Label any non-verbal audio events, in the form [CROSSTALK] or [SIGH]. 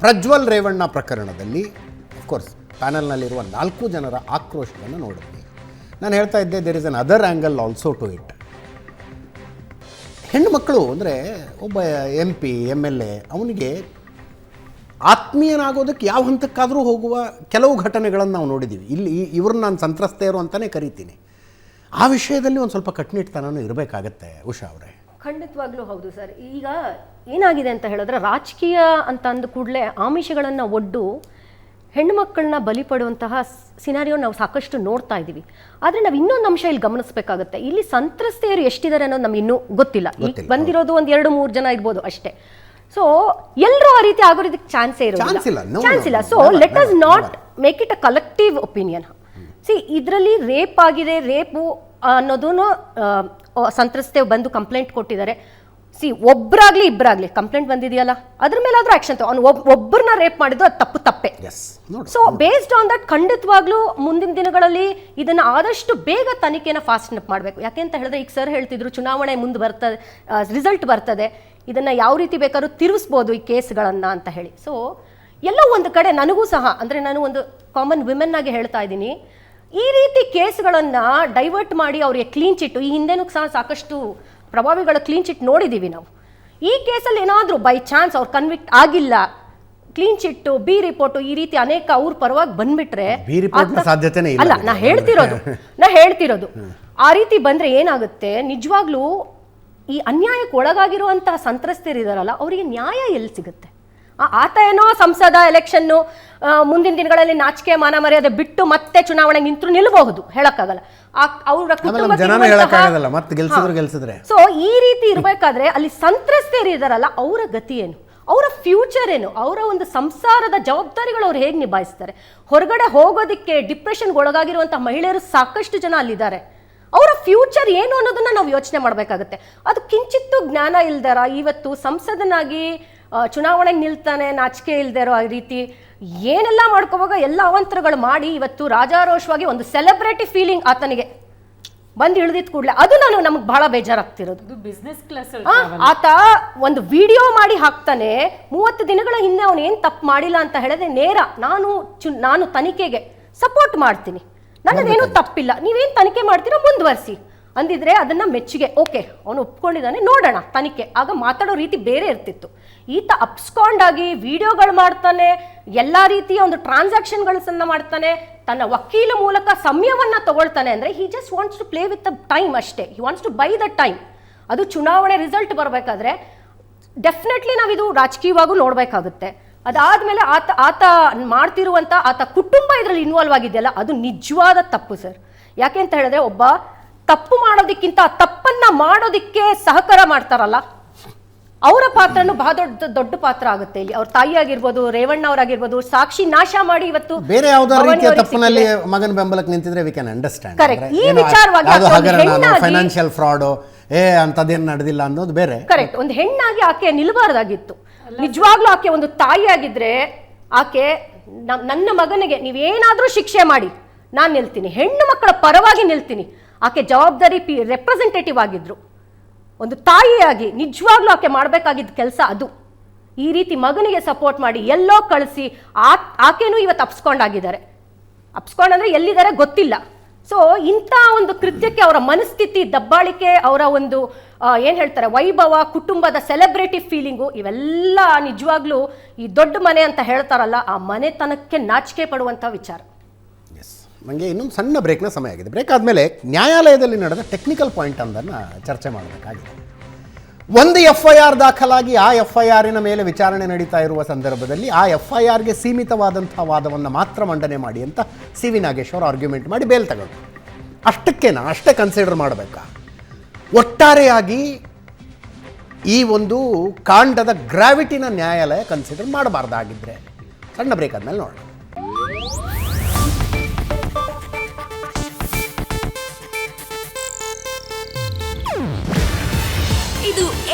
ಪ್ರಜ್ವಲ್ ರೇವಣ್ಣ ಪ್ರಕರಣದಲ್ಲಿ ಅಫ್ಕೋರ್ಸ್ ಪ್ಯಾನಲ್ನಲ್ಲಿರುವ ನಾಲ್ಕು ಜನರ ಆಕ್ರೋಶವನ್ನು ನೋಡಿದ್ವಿ. ನಾನು ಹೇಳ್ತಾ ಇದ್ದೆ there is another angle also to it ಹೆಣ್ಣುಮಕ್ಕಳು ಅಂದರೆ ಒಬ್ಬ M P M L A ಅವನಿಗೆ ಆತ್ಮೀಯನಾಗೋದಕ್ಕೆ ಯಾವ ಹಂತಕ್ಕಾದರೂ ಹೋಗುವ ಕೆಲವು ಘಟನೆಗಳನ್ನು ನಾವು ನೋಡಿದ್ದೀವಿ ಇಲ್ಲಿ ಇವ್ರನ್ನ ನಾನು ಸಂತ್ರಸ್ತೆಯರು ಅಂತಲೇ ಕರಿತೀನಿ. ಆ ವಿಷಯದಲ್ಲಿ ಒಂದು ಸ್ವಲ್ಪ ಕಟ್ಟುನಿಟ್ಟತನೂ ಇರಬೇಕಾಗತ್ತೆ ಉಷಾ ಅವರೇ. ಖಂಡಿತವಾಗ್ಲೂ ಹೌದು ಸರ್. ಈಗ ಏನಾಗಿದೆ ಅಂತ ಹೇಳಿದ್ರೆ ರಾಜಕೀಯ ಅಂತ ಅಂದ ಕೂಡಲೇ ಆಮಿಷಗಳನ್ನು ಒಡ್ಡು ಹೆಣ್ಣುಮಕ್ಕಳನ್ನ ಬಲಿ ಪಡುವಂತಹ ಸಿನಾರಿಯೋ ನಾವು ಸಾಕಷ್ಟು ನೋಡ್ತಾ ಇದ್ದೀವಿ. ಆದರೆ ನಾವು ಇನ್ನೊಂದು ಅಂಶ ಇಲ್ಲಿ ಗಮನಿಸಬೇಕಾಗುತ್ತೆ. ಇಲ್ಲಿ ಸಂತ್ರಸ್ತೆಯರು ಎಷ್ಟಿದ್ದಾರೆ ಅನ್ನೋದು ನಮ್ಗೆ ಇನ್ನೂ ಗೊತ್ತಿಲ್ಲ. ಬಂದಿರೋದು ಒಂದು ಎರಡು ಮೂರು ಜನ ಇರ್ಬೋದು ಅಷ್ಟೇ. ಸೊ ಎಲ್ಲರೂ ಆ ರೀತಿ ಆಗೋದಕ್ಕೆ ಚಾನ್ಸೇ ಇರೋದಿಲ್ಲ. ಇಲ್ಲ. ಚಾನ್ಸ್ ಇಲ್ಲ. So let us not make it a collective opinion see ಇದರಲ್ಲಿ ರೇಪ್ ಆಗಿದೆ ರೇಪು ಅನ್ನೋದೂ ಸಂತ್ರಸ್ತೆ ಬಂದು ಕಂಪ್ಲೇಂಟ್ ಕೊಟ್ಟಿದ್ದಾರೆ. ಸಿ ಒಬ್ಬರಾಗ್ಲಿ ಇಬ್ಬರಾಗ್ಲಿ ಕಂಪ್ಲೇಂಟ್ ಬಂದಿದೆಯಲ್ಲ? ಅದ್ರ ಮೇಲಾದ್ರೂ ಆಕ್ಷನ್ ಅವ್ನು ಒಬ್ ಒಬ್ಬರನ್ನ ರೇಪ್ ಮಾಡಿದ್ದು ಅದು ತಪ್ಪು ತಪ್ಪೆ. ಸೊ ಬೇಸ್ಡ್ ಆನ್ ದಟ್ ಖಂಡಿತವಾಗ್ಲೂ ಮುಂದಿನ ದಿನಗಳಲ್ಲಿ ಇದನ್ನ ಆದಷ್ಟು ಬೇಗ ತನಿಖೆನ ಫಾಸ್ಟ್ ಅಪ್ ಮಾಡಬೇಕು. ಯಾಕೆ ಅಂತ ಹೇಳಿದ್ರೆ ಈಗ ಸರ್ ಹೇಳ್ತಿದ್ರು ಚುನಾವಣೆ ಮುಂದೆ ಬರ್ತದೆ ರಿಸಲ್ಟ್ ಬರ್ತದೆ. ಇದನ್ನ ಯಾವ ರೀತಿ ಬೇಕಾದ್ರೂ ತಿರುಗಿಸ್ಬೋದು ಈ ಕೇಸ್ಗಳನ್ನ ಅಂತ ಹೇಳಿ. ಸೊ ಎಲ್ಲೋ ಒಂದು ಕಡೆ ನನಗೂ ಸಹ ಅಂದ್ರೆ ನಾನು ಒಂದು ಕಾಮನ್ ವಿಮೆನ್ ಆಗಿ ಹೇಳ್ತಾ ಇದ್ದೀನಿ ಈ ರೀತಿ ಕೇಸ್ಗಳನ್ನ ಡೈವರ್ಟ್ ಮಾಡಿ ಅವರಿಗೆ ಕ್ಲೀನ್ ಚಿಟ್ ಈ ಹಿಂದೆನೂ ಸಹ ಸಾಕಷ್ಟು ಪ್ರಭಾವಿಗಳ ಕ್ಲೀನ್ ಚಿಟ್ ನೋಡಿದ್ದೀವಿ ನಾವು. ಈ ಕೇಸಲ್ಲಿ ಏನಾದರೂ ಬೈ ಚಾನ್ಸ್ ಅವ್ರು ಕನ್ವಿಕ್ಟ್ ಆಗಿಲ್ಲ ಕ್ಲೀನ್ ಚಿಟ್ಟು ಬಿ ರಿಪೋರ್ಟು ಈ ರೀತಿ ಅನೇಕ ಅವ್ರ ಪರವಾಗಿ ಬಂದ್ಬಿಟ್ರೆ ಸಾಧ್ಯತೆನೇ ಇಲ್ಲ. ಅಲ್ಲ ನಾ ಹೇಳ್ತಿರೋದು [LAUGHS] ನಾ ಹೇಳ್ತಿರೋದು. ಆ ರೀತಿ ಬಂದ್ರೆ ಏನಾಗುತ್ತೆ ನಿಜವಾಗ್ಲೂ ಈ ಅನ್ಯಾಯಕ್ಕೆ ಒಳಗಾಗಿರುವಂತಹ ಸಂತ್ರಸ್ತರಿದಾರಲ್ಲ ಅವರಿಗೆ ನ್ಯಾಯ ಎಲ್ಲಿ ಸಿಗುತ್ತೆ? ಆತ ಏನೋ ಸಂಸದ ಎಲೆಕ್ಷನ್ನು ಮುಂದಿನ ದಿನಗಳಲ್ಲಿ ನಾಚಿಕೆ ಮಾನ ಮರ್ಯಾದೆ ಬಿಟ್ಟು ಮತ್ತೆ ಚುನಾವಣೆ ನಿಂತರು ನಿಲ್ಲಬಹುದು. ಹೇಳಕ್ಕಾಗಲ್ಲ. ಅವ್ರ ಗೆಲ್ಸಿದ್ರೆ ಸೊ ಈ ರೀತಿ ಇರಬೇಕಾದ್ರೆ ಅಲ್ಲಿ ಸಂತ್ರಸ್ತರು ಇದಾರಲ್ಲ ಅವರ ಗತಿ ಏನು? ಅವರ ಫ್ಯೂಚರ್ ಏನು? ಅವರ ಒಂದು ಸಂಸಾರದ ಜವಾಬ್ದಾರಿಗಳು ಅವ್ರು ಹೇಗೆ ನಿಭಾಯಿಸ್ತಾರೆ? ಹೊರಗಡೆ ಹೋಗೋದಕ್ಕೆ ಡಿಪ್ರೆಷನ್ಗೆ ಒಳಗಾಗಿರುವಂಥ ಮಹಿಳೆಯರು ಸಾಕಷ್ಟು ಜನ ಅಲ್ಲಿದ್ದಾರೆ. ಅವರ ಫ್ಯೂಚರ್ ಏನು ಅನ್ನೋದನ್ನ ನಾವು ಯೋಚನೆ ಮಾಡಬೇಕಾಗುತ್ತೆ. ಅದು ಕಿಂಚಿತ್ತು ಜ್ಞಾನ ಇಲ್ದಾರ? ಇವತ್ತು ಸಂಸದನಾಗಿ ಚುನಾವಣೆಗೆ ನಿಲ್ತಾನೆ ನಾಚಿಕೆ ಇಲ್ಲದೆ ಇರೋ ಆ ರೀತಿ ಏನೆಲ್ಲ ಮಾಡ್ಕೋವಾಗ ಎಲ್ಲ ಅವಂತರಗಳು ಮಾಡಿ ಇವತ್ತು ರಾಜಾರೋಷವಾಗಿ ಒಂದು ಸೆಲೆಬ್ರಿಟಿ ಫೀಲಿಂಗ್ ಆತನಿಗೆ ಬಂದು ಇಳಿದಿದ್ ಕೂಡಲೇ. ಅದು ನಾನು ನಮ್ಗೆ ಬಹಳ ಬೇಜಾರಾಗ್ತಿರೋದು. ಬಿಸ್ನೆಸ್ ಕ್ಲಾಸ್ ಆತ ಒಂದು ವಿಡಿಯೋ ಮಾಡಿ ಹಾಕ್ತಾನೆ ಮೂವತ್ತು ದಿನಗಳ ಹಿಂದೆ ಅವನು ಏನು ತಪ್ಪು ಮಾಡಿಲ್ಲ ಅಂತ ಹೇಳದೆ ನೇರ ನಾನು ಚು ನಾನು ತನಿಖೆಗೆ ಸಪೋರ್ಟ್ ಮಾಡ್ತೀನಿ. ನನ್ನದೇನು ತಪ್ಪಿಲ್ಲ. ನೀವೇನು ತನಿಖೆ ಮಾಡ್ತೀರೋ ಮುಂದುವರಿಸಿ. ಅಂದಿದ್ರೆ ಅದನ್ನ ಮೆಚ್ಚುಗೆ. ಓಕೆ, ಅವನು ಒಪ್ಕೊಂಡಿದ್ದಾನೆ, ನೋಡೋಣ, ತನಿಖೆ. ಆಗ ಮಾತಾಡೋ ರೀತಿ ಬೇರೆ ಇರ್ತಿತ್ತು. ಈತ ಅಪ್ಸ್ಕೊಂಡಾಗಿ ವಿಡಿಯೋಗಳು ಮಾಡ್ತಾನೆ, ಎಲ್ಲ ರೀತಿಯ ಒಂದು ಟ್ರಾನ್ಸಾಕ್ಷನ್ಗಳನ್ನ ಮಾಡ್ತಾನೆ, ತನ್ನ ವಕೀಲ ಮೂಲಕ ಸಮಯವನ್ನ ತಗೊಳ್ತಾನೆ ಅಂದ್ರೆ he just wants to play with the time ಅಷ್ಟೇ. He wants to buy the time ಅದು ಚುನಾವಣೆ ರಿಸಲ್ಟ್ ಬರಬೇಕಾದ್ರೆ ಡೆಫಿನೆಟ್ಲಿ ನಾವಿದು ರಾಜಕೀಯವಾಗೂ ನೋಡಬೇಕಾಗುತ್ತೆ. ಅದಾದ್ಮೇಲೆ ಆತ ಆತ ಮಾಡ್ತಿರುವಂಥ ಆತ ಕುಟುಂಬ ಇದರಲ್ಲಿ ಇನ್ವಾಲ್ವ್ ಆಗಿದೆಯಲ್ಲ, ಅದು ನಿಜವಾದ ತಪ್ಪು ಸರ್ ಯಾಕೆ ಅಂತ ಹೇಳಿದ್ರೆ ಒಬ್ಬ ತಪ್ಪು ಮಾಡೋದಕ್ಕಿಂತ ತಪ್ಪನ್ನ ಮಾಡೋದಕ್ಕೆ ಸಹಕಾರ ಮಾಡ್ತಾರಲ್ಲ ಅವರ ಪಾತ್ರನು ಬಹಳ ದೊಡ್ಡ ದೊಡ್ಡ ಪಾತ್ರ ಆಗುತ್ತೆ ಇಲ್ಲಿ. ಅವ್ರ ತಾಯಿ ಆಗಿರ್ಬೋದು ರೇವಣ್ಣ ಅವರಾಗಿರ್ಬೋದು ಸಾಕ್ಷಿ ನಾಶ ಮಾಡಿ ಇವತ್ತು ಬೇರೆ ಯಾವ್ದಾದ್ರು ರೀತಿಯ ತಪ್ಪಿನಲ್ಲಿ ಮಗನ ಬೆಂಬಲಕ್ಕೆ ನಿಂತಿದ್ರೆ ವಿ ಕ್ಯಾನ್ ಅಂಡರ್ಸ್ಟ್ಯಾಂಡ್ ಕರೆಕ್ಟ್ ಈ ವಿಚಾರವಾಗಿ ಅದು ಆಕೆ ಹಗರಣ ಫೈನಾನ್ಷಿಯಲ್ ಫ್ರಾಡ್ ಏ ಅಂತದೇನ್ ನಡೆದಿಲ್ಲ ಅನ್ನೋದು ಬೇರೆ. ಕರೆಕ್ಟ್ ಒಂದು ಹೆಣ್ಣಾಗಿ ಆಕೆ ನಿಲ್ಬಾರ್ದಾಗಿತ್ತು. ನಿಜವಾಗ್ಲೂ ಆಕೆ ಒಂದು ತಾಯಿ ಆಗಿದ್ರೆ ಆಕೆ ನನ್ನ ಮಗನಿಗೆ ನೀವೇನಾದ್ರೂ ಶಿಕ್ಷೆ ಮಾಡಿ ನಾನು ನಿಲ್ತೀನಿ. ಹೆಣ್ಣು ಮಕ್ಕಳ ಪರವಾಗಿ ನಿಲ್ತೀನಿ. ಆಕೆ ಜವಾಬ್ದಾರಿ ಪಿ ರೆಪ್ರೆಸೆಂಟೇಟಿವ್ ಆಗಿದ್ರು. ಒಂದು ತಾಯಿಯಾಗಿ ನಿಜವಾಗ್ಲೂ ಆಕೆ ಮಾಡಬೇಕಾಗಿದ್ದ ಕೆಲಸ ಅದು. ಈ ರೀತಿ ಮಗನಿಗೆ ಸಪೋರ್ಟ್ ಮಾಡಿ ಎಲ್ಲೋ ಕಳಿಸಿ ಆ ಆಕೆನೂ ಇವತ್ತು ಅಪ್ಸ್ಕೊಂಡಾಗಿದ್ದಾರೆ. ಅಪ್ಸ್ಕೊಂಡ್ ಅಂದ್ರೆ ಎಲ್ಲಿದ್ದಾರೆ ಗೊತ್ತಿಲ್ಲ. ಸೊ ಇಂಥ ಒಂದು ಕೃತ್ಯಕ್ಕೆ ಅವರ ಮನಸ್ಥಿತಿ, ದಬ್ಬಾಳಿಕೆ, ಅವರ ಒಂದು ಏನು ಹೇಳ್ತಾರೆ, ವೈಭವ, ಕುಟುಂಬದ ಸೆಲೆಬ್ರಿಟಿ ಫೀಲಿಂಗು ಇವೆಲ್ಲ ನಿಜವಾಗ್ಲೂ ಈ ದೊಡ್ಡ ಮನೆ ಅಂತ ಹೇಳ್ತಾರಲ್ಲ, ಆ ಮನೆತನಕ್ಕೆ ನಾಚಿಕೆ ಪಡುವಂಥ ವಿಚಾರ. ನನಗೆ ಇನ್ನೊಂದು ಸಣ್ಣ ಬ್ರೇಕ್ನ ಸಮಯ ಆಗಿದೆ. ಬ್ರೇಕ್ ಆದಮೇಲೆ ನ್ಯಾಯಾಲಯದಲ್ಲಿ ನಡೆದ ಟೆಕ್ನಿಕಲ್ ಪಾಯಿಂಟ್ ಒಂದನ್ನು ಚರ್ಚೆ ಮಾಡಬೇಕಾಗಿದೆ. ಒಂದು ಎಫ್ ಐ ಆರ್ ದಾಖಲಾಗಿ ಆ ಎಫ್ ಐ ಆರಿನ ಮೇಲೆ ವಿಚಾರಣೆ ನಡೀತಾ ಇರುವ ಸಂದರ್ಭದಲ್ಲಿ ಆ ಎಫ್ ಐ ಆರ್ಗೆ ಸೀಮಿತವಾದಂಥ ವಾದವನ್ನು ಮಾತ್ರ ಮಂಡನೆ ಮಾಡಿ ಅಂತ ಸಿ ವಿ ನಾಗೇಶ್ವರ್ ಆರ್ಗ್ಯುಮೆಂಟ್ ಮಾಡಿ ಬೇಲ್ ತಗೊಂಡು ಅಷ್ಟಕ್ಕೇನಾ? ಅಷ್ಟೇ ಕನ್ಸಿಡರ್ ಮಾಡಬೇಕಾ? ಒಟ್ಟಾರೆಯಾಗಿ ಈ ಒಂದು ಕಾಂಡದ ಗ್ರಾವಿಟಿನ ನ್ಯಾಯಾಲಯ ಕನ್ಸಿಡರ್ ಮಾಡಬಾರ್ದಾಗಿದ್ದರೆ ಸಣ್ಣ ಬ್ರೇಕ್ ಆದಮೇಲೆ ನೋಡೋಣ.